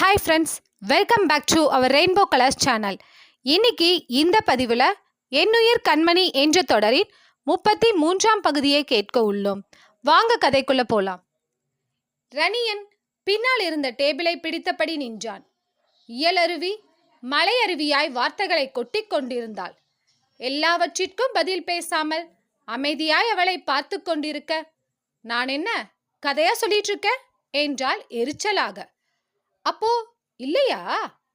Hi friends welcome back to our rainbow colours channel இன்னைக்கு இந்த பதிவில் என்னுயிர் கண்மணி என்ற தொடரின் முப்பத்தி மூன்றாம் பகுதியை கேட்க உள்ளோம். வாங்க கதைக்குள்ள போலாம். ரணியன் பின்னால் இருந்த டேபிளை பிடித்தபடி நின்றான். இயலருவி மலையருவியாய் வார்த்தைகளை கொட்டிக் கொண்டிருந்தாள். எல்லாவற்றிற்கும் பதில் பேசாமல் அமைதியாய் அவளை பார்த்து கொண்டிருக்க நான் என்ன கதையா சொல்லிட்டு இருக்க? என்றாள் எரிச்சலாக. அப்போ இல்லையா?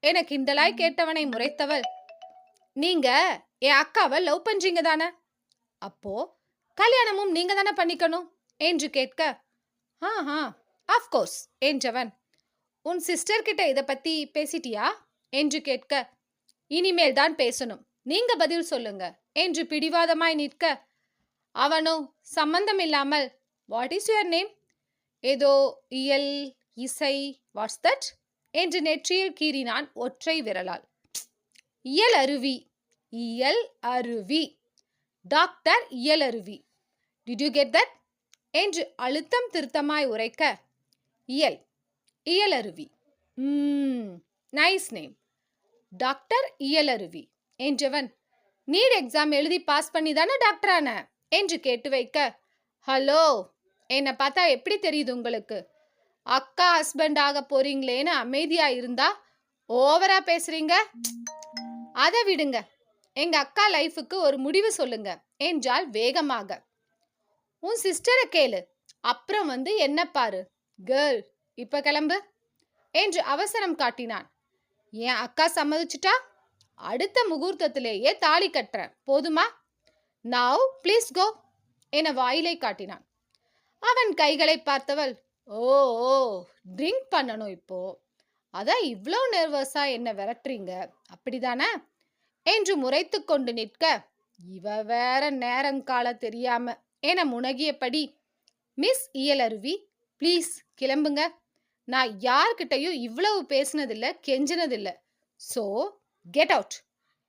என கிண்டலாய் கேட்டவனை முறைத்தவள். நீங்க என் அக்காவை லவ் பண்றீங்க தானே? அப்போ கல்யாணமும் நீங்க தானே பண்ணிக்கணும்? என்று கேட்க ஆ ஆ ஆஃப்கோர்ஸ் என்றவன். உன் சிஸ்டர் கிட்ட இதை பத்தி பேசிட்டியா? என்று கேட்க இனிமேல் தான் பேசணும். நீங்க பதில் சொல்லுங்க. என்று பிடிவாதமாய் நிற்க அவனோ சம்பந்தம் இல்லாமல் வாட் இஸ் யுவர் நேம் ஏதோ இயல் இசை வாட்ஸ் தட் என்று நெற்றியில் கீறினான் ஒற்றை விரலால். இயல் அருவி இயல் அருவி. டாக்டர் இயல் அருவி. டிட் யூ கெட் தட் என்று அழுத்தம் திருத்தமாய் உரைக்க இயல் இயல் அருவி. நைஸ் நேம் டாக்டர் இயல் அருவி. என்றவன் நீட் எக்ஸாம் எழுதி பாஸ் பண்ணி தானே டாக்டரான? என்று கேட்டு வைக்க ஹலோ என்னை பார்த்தா எப்படி தெரியுது உங்களுக்கு? அக்கா ஹஸ்பண்ட் ஆக போறீங்களேன்னு அமைதியா இருந்தா ஓவரா பேசுறீங்க? அதை விடுங்க. எங்க அக்கா லைஃபுக்கு ஒரு முடிவு சொல்லுங்க. என்றால் வேகமாக. உன் சிஸ்டரை கேளு. அப்புறம் வந்து என்ன பாரு? கேர்ள் இப்ப கிளம்பு. என்று அவசரம் காட்டினான். என் அக்கா சம்மதிச்சுட்டா? அடுத்த முகூர்த்தத்திலேயே தாலி கட்டுறேன். போதுமா? நவ் ப்ளீஸ் கோ என வாயிலை காட்டினான். அவன் கைகளை பார்த்தவள் ஓ ஓ ட்ரிங்க் பண்ணணும் இப்போ. அதான் இவ்வளோ நர்வஸா என்ன விரட்டுறீங்க? அப்படிதானே? என்று முறைத்து கொண்டு நிற்க இவ வேற நேரங்கால தெரியாம என முனகியபடி மிஸ் இயலருவி ப்ளீஸ் கிளம்புங்க. நான் யார்கிட்டயும் இவ்வளவு பேசினதில்ல கெஞ்சினதில்ல. ஸோ கெட் அவுட்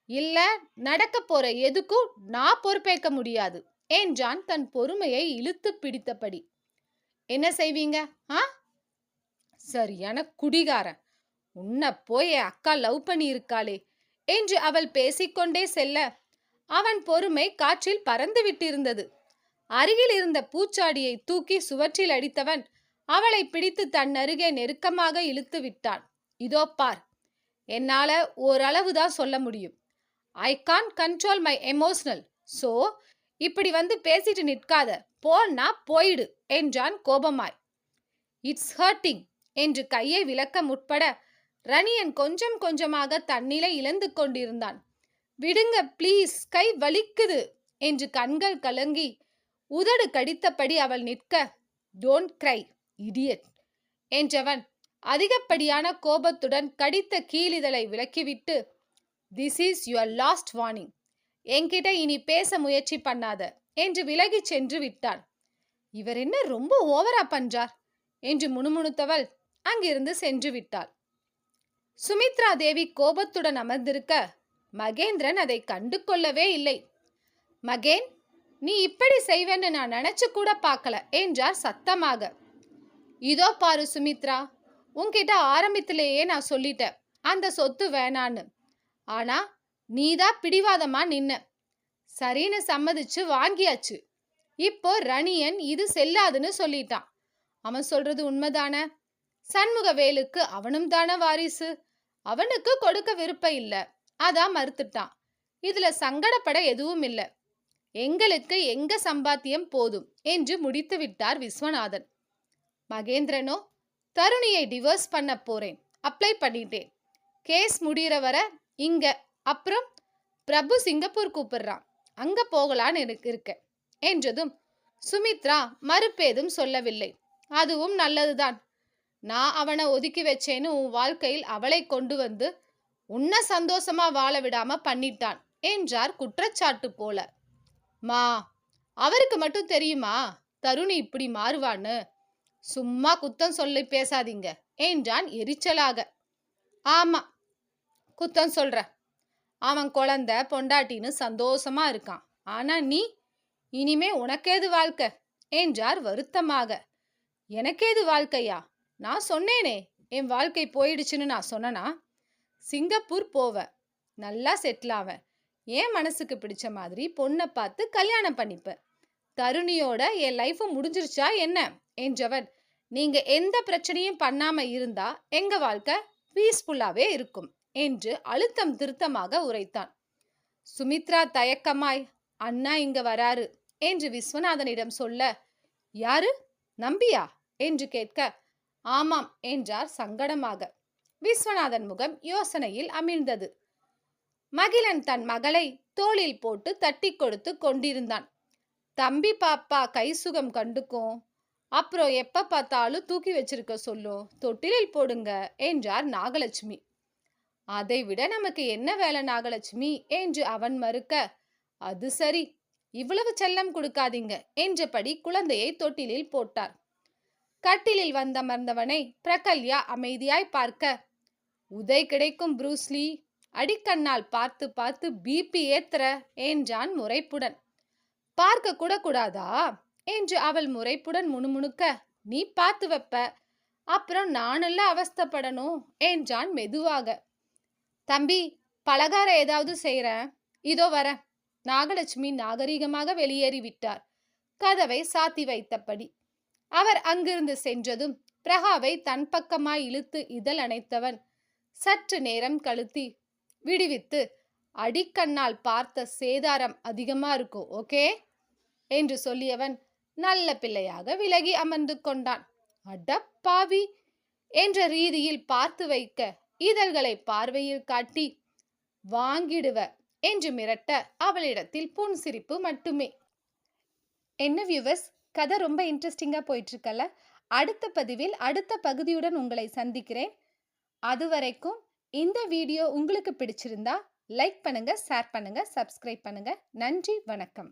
இல்ல நடக்க போற எதுக்கும் நான் பொறுப்பேற்க முடியாது என்றான் தன் பொறுமையை இழுத்து பிடித்தபடி. என்ன செய்வீங்க ஆ? சரியான குடிகாரன். உன்னை போய் என் அக்கா லவ் பண்ணி இருக்காளே என்று அவள் பேசிக்கொண்டே செல்ல அவன் பொறுமை காற்றில் பறந்து விட்டிருந்தது. அருகில் இருந்த பூச்சாடியை தூக்கி சுவற்றில் அடித்தவன் அவளை பிடித்து தன் அருகே நெருக்கமாக இழுத்து விட்டான். இதோ பார் என்னால ஓரளவுதான் சொல்ல முடியும். I can control my emotional so இப்படி வந்து பேசிட்டு நிற்காத. போன்னா போயிடு என்றான் கோபமாய். இட்ஸ் ஹர்ட்டிங் என்று கையை விளக்க முற்பட ரணியன் கொஞ்சம் கொஞ்சமாக தன்னிலை இழந்து கொண்டிருந்தான். விடுங்க ப்ளீஸ் கை வலிக்குது என்று கண்கள் கலங்கி உதடு கடித்தபடி அவள் நிற்க டோன்ட் கிரை இடியட் என்றவன் அதிகப்படியான கோபத்துடன் கடித்த கீழிதழை விலக்கிவிட்டு this is your last warning என்கிட்ட இனி பேச முயற்சி பண்ணாத என்று விலகிச் சென்று விட்டான். இவர் என்ன ரொம்ப ஓவரா பண்றார் என்று முணுமுணுத்தவள் அங்கிருந்து சென்று விட்டாள். சுமித்ரா தேவி கோபத்துடன் அமர்ந்திருக்க மகேந்திரன் அதை கண்டு கொள்ளவே இல்லை. மகேன் நீ இப்படி செய்வேன்னு நான் நினைச்சு கூட பார்க்கல என்றார் சத்தமாக. இதோ பாரு சுமித்ரா உன்கிட்ட ஆரம்பத்திலேயே நான் சொல்லிட்டேன் அந்த சொத்து வேணான்னு. ஆனா நீதான் பிடிவாதமா நின்ன. சரின்னு சம்மதிச்சு வாங்கியாச்சு. இப்போ ரணியன் இது செல்லாதுன்னு சொல்லிட்டான். அவன் சொல்றது உண்மைதானே? சண்முகவேலுக்கு அவனும் தானே வாரிசு. அவனுக்கு கொடுக்க விருப்பம் இல்ல. அதான் மறுத்துட்டான். இதுல சங்கடப்பட எதுவும் இல்ல. எங்களுக்கு எங்க சம்பாத்தியம் போதும் என்று முடித்து விட்டார் விஸ்வநாதன். மகேந்திரனோ தருணியை டிவோர்ஸ் பண்ண போறேன். அப்ளை பண்ணிட்டேன். கேஸ் முடிகிற வர இங்க அப்புறம் பிரபு சிங்கப்பூர் கூப்பிடுறான். அங்க போகலான்னு இருக்க. என்றதும் சுமித்ரா மறுப்பேதும் சொல்லவில்லை. அதுவும் நல்லதுதான். நான் அவனை ஒதுக்கி வச்சேன்னு உன் வாழ்க்கையில் அவளை கொண்டு வந்து உன்னை சந்தோஷமா வாழ விடாம பண்ணிட்டான் என்றார் குற்றச்சாட்டு போல. மா அவருக்கு மட்டும் தெரியுமா? தருணி இப்படி மாறுவான்னு? சும்மா குத்தம் சொல்லி பேசாதீங்க என்றான் எரிச்சலாக. ஆமா குத்தம் சொல்ற அவன் குழந்தை பொண்டாட்டின்னு சந்தோஷமா இருக்கான். ஆனா நீ இனிமே உனக்கேது வாழ்க்கை? என்றார் வருத்தமாக. எனக்கேது வாழ்க்கையா? நான் சொன்னேனே என் வாழ்க்கை போயிடுச்சுன்னு நான் சொன்னனா? சிங்கப்பூர் போவேன் நல்லா செட்டில் ஆவேன் என் மனசுக்கு பிடிச்ச மாதிரி பொண்ணை பார்த்து கல்யாணம் பண்ணிப்பேன் தருணியோட என் லைஃபு முடிஞ்சிருச்சா என்ன? என்றவன் நீங்க எந்த பிரச்சனையும் பண்ணாம இருந்தா எங்க வாழ்க்கை பீஸ்ஃபுல்லாவே இருக்கும். என்று அழுத்தம் திருத்தமாக உரைத்தான். சுமித்ரா தயக்கமாய் அண்ணா இங்க வராரு என்று விஸ்வநாதனிடம் சொல்ல யாரு? நம்பியா? என்று கேட்க ஆமாம் என்றார் சங்கடமாக. விஸ்வநாதன் முகம் யோசனையில் அமிழ்ந்தது. மகிழன் தன் மகளை தோளில் போட்டு தட்டி கொடுத்து கொண்டிருந்தான். தம்பி பாப்பா கை சுகம் கண்டுக்கும் அப்புறம் எப்ப பார்த்தாலும் தூக்கி வச்சிருக்க சொல்லும் தொட்டிலில் போடுங்க என்றார் நாகலட்சுமி. அதை விட நமக்கு என்ன வேலை நாகலட்சுமி? என்று அவன் மறுக்க அது சரி இவ்வளவு செல்லம் கொடுக்காதீங்க என்றபடி குழந்தையை தொட்டிலில் போட்டார். கட்டிலில் வந்தமர்ந்தவனை பிரகல்யா அமைதியாய் பார்க்க உதை கிடைக்கும் புரூஸ்லி அடிக்கண்ணால் பார்த்து பார்த்து பிபி ஏத்துற என்றான் முறைப்புடன். பார்க்க கூட கூடாதா? என்று அவள் முறைப்புடன் முணுமுணுக்க நீ பார்த்து வைப்ப. அப்புறம் நானெல்லாம் அவஸ்தப்படணும் என்றான் மெதுவாக. தம்பி பலகாரம் ஏதாவது செய்யறேன் இதோ வர. நாகலட்சுமி நாகரிகமாக வெளியேறி விட்டார். கதவை சாத்தி வைத்தபடி. அவர் அங்கிருந்து சென்றதும் பிரகாவை தன் பக்கமாய் இழுத்து இதழ் அணைத்தவன் சற்று நேரம் கழுத்தி விடுவித்து அடிக்கண்ணால் பார்த்த சேதாரம் அதிகமா இருக்கும் ஓகே என்று சொல்லியவன் நல்ல பிள்ளையாக விலகி அமர்ந்து கொண்டான். அடப்பாவி என்ற ரீதியில் பார்த்து வைக்க இதழ்களை பார்வையில் காட்டி வாங்கிடுவ என்று மிரட்ட அவளிடத்தில் புன்சிரிப்பு மட்டுமே. என்ன வியூவர்ஸ் கதை ரொம்ப இன்ட்ரெஸ்டிங்காக போயிட்டுருக்கல அடுத்த பதிவில் அடுத்த பகுதியுடன் உங்களை சந்திக்கிறேன். அதுவரைக்கும் இந்த வீடியோ உங்களுக்கு பிடிச்சிருந்தா லைக் பண்ணுங்க ஷேர் பண்ணுங்க சப்ஸ்கிரைப் பண்ணுங்க. நன்றி வணக்கம்.